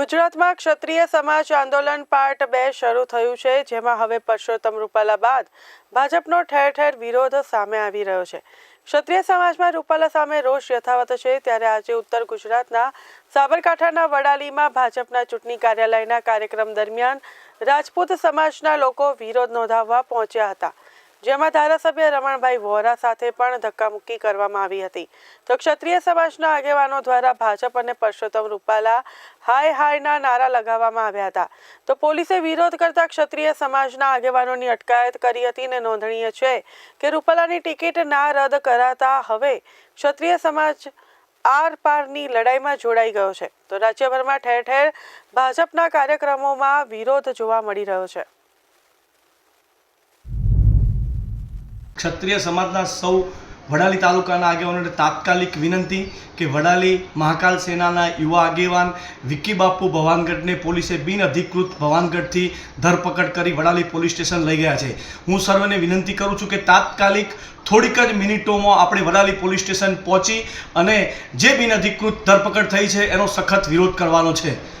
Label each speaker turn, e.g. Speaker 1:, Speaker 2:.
Speaker 1: ગુજરાતમાં ક્ષત્રિય સમાજ આંદોલન પાર્ટ બે શરૂ થયું છે, જેમાં હવે પરસોત્તમ રૂપાલા બાદ ભાજપનો ઠેર ઠેર વિરોધ સામે આવી રહ્યો છે. ક્ષત્રિય સમાજમાં રૂપાલા સામે રોષ યથાવત છે, ત્યારે આજે ઉત્તર ગુજરાતના સાબરકાંઠાના વડાલીમાં ભાજપના ચૂંટણી કાર્યાલયના કાર્યક્રમ દરમિયાન રાજપૂત સમાજના લોકો વિરોધ નોંધાવવા પહોંચ્યા હતા. જેમાં ધારાસભ્ય રમણભાઈ વોરા સાથે પણ ધક્કામુક્કી કરવામાં આવી હતી. તો ક્ષત્રિય સમાજના આગેવાનો દ્વારા ભાજપ અને પરસોત્તમ રૂપાલા હાય હાયના નારા લગાવવામાં આવ્યા હતા. તો પોલીસે વિરોધ કરતા ક્ષત્રિય સમાજના આગેવાનોની અટકાયત કરી હતી અને નોંધનીય છે કે રૂપાલાની ટિકિટ ના રદ કરાતા હવે ક્ષત્રિય સમાજ આર પારની લડાઈમાં જોડાઈ ગયો છે. તો રાજ્યભરમાં ઠેર ઠેર ભાજપના કાર્યક્રમોમાં વિરોધ જોવા મળી રહ્યો છે.
Speaker 2: ક્ષત્રિય સમાજના સૌ વડાલી તાલુકાના આગેવાનોને તાત્કાલિક વિનંતી કે વડાલી મહાકાલ સેનાના યુવા આગેવાન બાપુ ભવાનગઢને પોલીસે બિનઅધિકૃત ભવાનગઢથી ધરપકડ કરી વડાલી પોલીસ સ્ટેશન લઈ ગયા છે. હું સર્વને વિનંતી કરું છું કે તાત્કાલિક થોડીક જ મિનિટોમાં આપણે વડાલી પોલીસ સ્ટેશન પહોંચી અને જે બિનઅધિકૃત ધરપકડ થઈ છે એનો સખત વિરોધ કરવાનો છે.